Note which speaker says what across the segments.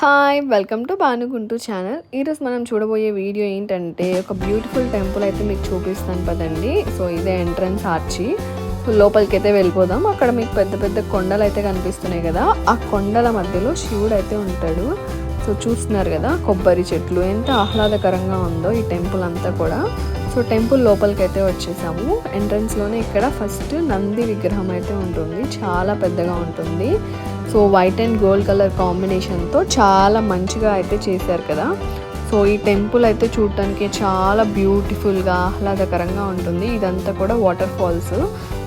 Speaker 1: Hi welcome to భానుగుంటూ channel. ఈరోజు మనం చూడబోయే వీడియో ఏంటంటే ఒక బ్యూటిఫుల్ టెంపుల్ అయితే మీకు చూపిస్తాను పదండి. సో ఇదే ఎంట్రన్స్ ఆర్చి. సో లోపలికి అయితే వెళ్ళిపోదాం. అక్కడ మీకు పెద్ద పెద్ద కొండలు అయితే కనిపిస్తున్నాయి కదా. ఆ కొండల మధ్యలో శివుడు అయితే ఉంటాడు. సో చూస్తున్నారు కదా కొబ్బరి చెట్లు. ఎంత ఆహ్లాదకరంగా ఉందో ఈ టెంపుల్ అంతా కూడా. సో టెంపుల్ లోపలికి అయితే వచ్చేసాము ఎంట్రన్స్లోనే ఇక్కడ ఫస్ట్ నంది విగ్రహం అయితే ఉంటుంది. చాలా పెద్దగా ఉంటుంది. So white and gold colour కాంబినేషన్తో చాలా మంచిగా అయితే చేశారు కదా. సో ఈ టెంపుల్ అయితే చూడటానికి చాలా బ్యూటిఫుల్గా ఆహ్లాదకరంగా ఉంటుంది. ఇదంతా కూడా వాటర్ ఫాల్స్.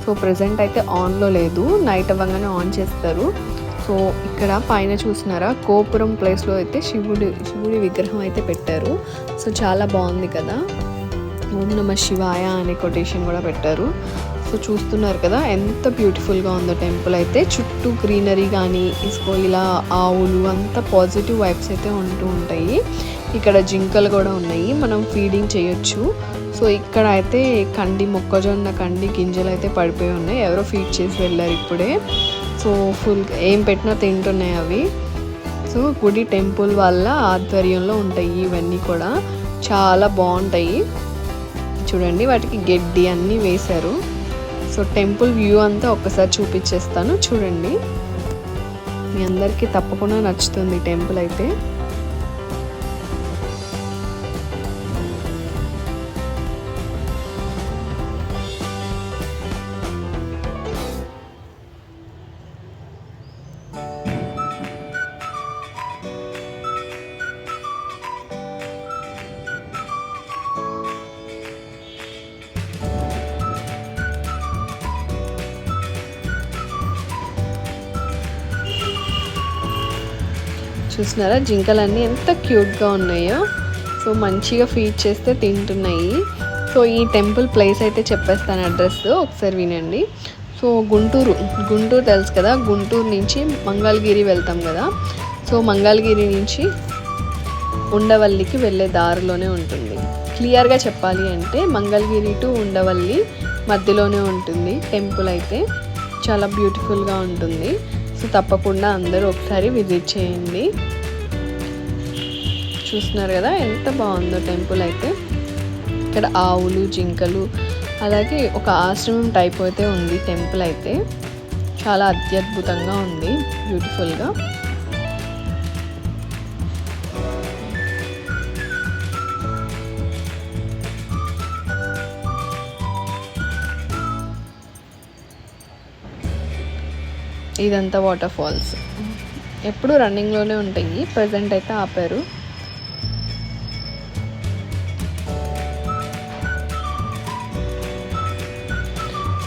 Speaker 1: సో ప్రజెంట్ అయితే ఆన్లో లేదు. నైట్ అవ్వగానే ఆన్ చేస్తారు. సో ఇక్కడ పైన చూసినారా గోపురం ప్లేస్లో అయితే శివుడి శివుడి విగ్రహం అయితే పెట్టారు. సో చాలా బాగుంది కదా. ఓం నమ శివాయ అనే కొటేషన్ కూడా పెట్టారు. సో చూస్తున్నారు కదా ఎంత బ్యూటిఫుల్గా ఉందో టెంపుల్ అయితే. చుట్టూ గ్రీనరీ కానీ ఇసుకో ఇలా ఆవులు అంత పాజిటివ్ వైబ్స్ అయితే ఉంటూ ఉంటాయి. ఇక్కడ జింకలు కూడా ఉన్నాయి మనం ఫీడింగ్ చేయొచ్చు. సో ఇక్కడ అయితే కండి మొక్కజొన్న కండి గింజలు అయితే పడిపోయి ఉన్నాయి. ఎవరో ఫీడ్ చేసి వెళ్ళారు ఇప్పుడే. సో ఫుల్ ఏం పెట్టినా తింటున్నాయి అవి. సో గుడి టెంపుల్ వల్ల ఆధ్వర్యంలో ఉంటాయి ఇవన్నీ కూడా. చాలా బాగుంటాయి. చూడండి వాటికి గడ్డి అన్నీ వేశారు. సో టెంపుల్ వ్యూ అంతా ఒక్కసారి చూపించేస్తాను. చూడండి. మీ అందరికీ తప్పకుండా నచ్చుతుంది టెంపుల్ అయితే. చూసినారా? జింకలన్నీ ఎంత క్యూట్గా ఉన్నాయో. సో మంచిగా ఫీడ్ చేస్తే తింటున్నాయి. సో ఈ టెంపుల్ ప్లేస్ అయితే చెప్పేస్తాను అడ్రస్. ఒకసారి వినండి. సో గుంటూరు. గుంటూరు తెలుసు కదా? గుంటూరు నుంచి మంగళగిరి వెళ్తాం కదా? సో మంగళగిరి నుంచి ఉండవల్లికి వెళ్ళే దారిలోనే ఉంటుంది. క్లియర్గా చెప్పాలి అంటే మంగళగిరి టు ఉండవల్లి మధ్యలోనే ఉంటుంది టెంపుల్ అయితే. చాలా బ్యూటిఫుల్గా ఉంటుంది. సో తప్పకుండా అందరూ ఒకసారి విజిట్ చేయండి. చూస్తున్నారు కదా ఎంత బాగుందో టెంపుల్ అయితే. ఇక్కడ ఆవులు జింకలు అలాగే ఒక ఆశ్రమం టైప్ అయితే ఉంది టెంపుల్ అయితే. చాలా అత్యద్భుతంగా ఉంది బ్యూటిఫుల్గా ఇదంతా వాటర్ ఫాల్స్ ఎప్పుడు రన్నింగ్లోనే ఉంటాయి ప్రజెంట్ అయితే ఆపారు.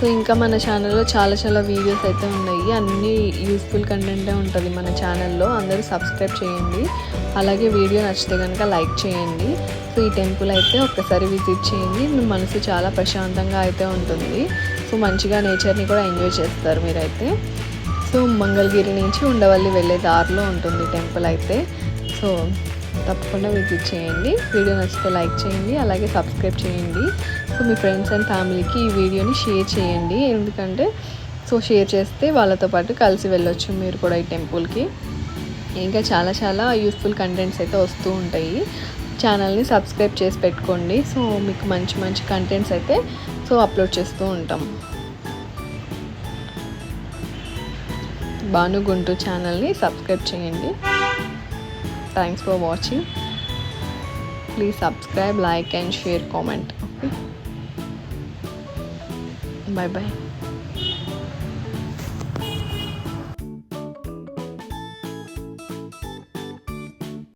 Speaker 1: సో ఇంకా మన ఛానల్లో చాలా చాలా వీడియోస్ అయితే ఉన్నాయి. అన్నీ యూస్ఫుల్ కంటెంటే ఉంటుంది మన ఛానల్లో అందరూ సబ్స్క్రైబ్ చేయండి. అలాగే వీడియో నచ్చితే కనుక లైక్ చేయండి. సో ఈ టెంపుల్ అయితే ఒక్కసారి విజిట్ చేయండి. మనసు చాలా ప్రశాంతంగా అయితే ఉంటుంది. సో మంచిగా నేచర్ని కూడా ఎంజాయ్ చేస్తారు మీరైతే. సో మంగళగిరి నుంచి ఉండవల్లి వెళ్ళే దారిలో ఉంటుంది టెంపుల్ అయితే. సో తప్పకుండా విజిట్ చేయండి. వీడియో నచ్చితే లైక్ చేయండి. అలాగే సబ్స్క్రైబ్ చేయండి. సో మీ ఫ్రెండ్స్ అండ్ ఫ్యామిలీకి ఈ వీడియోని షేర్ చేయండి. ఎందుకంటే సో షేర్ చేస్తే వాళ్ళతో పాటు కలిసి వెళ్ళొచ్చు మీరు కూడా ఈ టెంపుల్కి ఇంకా చాలా చాలా యూస్ఫుల్ కంటెంట్స్ అయితే వస్తూ ఉంటాయి. ఛానల్ని సబ్స్క్రైబ్ చేసి పెట్టుకోండి. సో మీకు మంచి మంచి కంటెంట్స్ అయితే సో అప్లోడ్ చేస్తూ ఉంటాం. భానుగుంటూ ఛానల్ని సబ్స్క్రైబ్ చేయండి. thanks for watching please subscribe like and share comment okay bye bye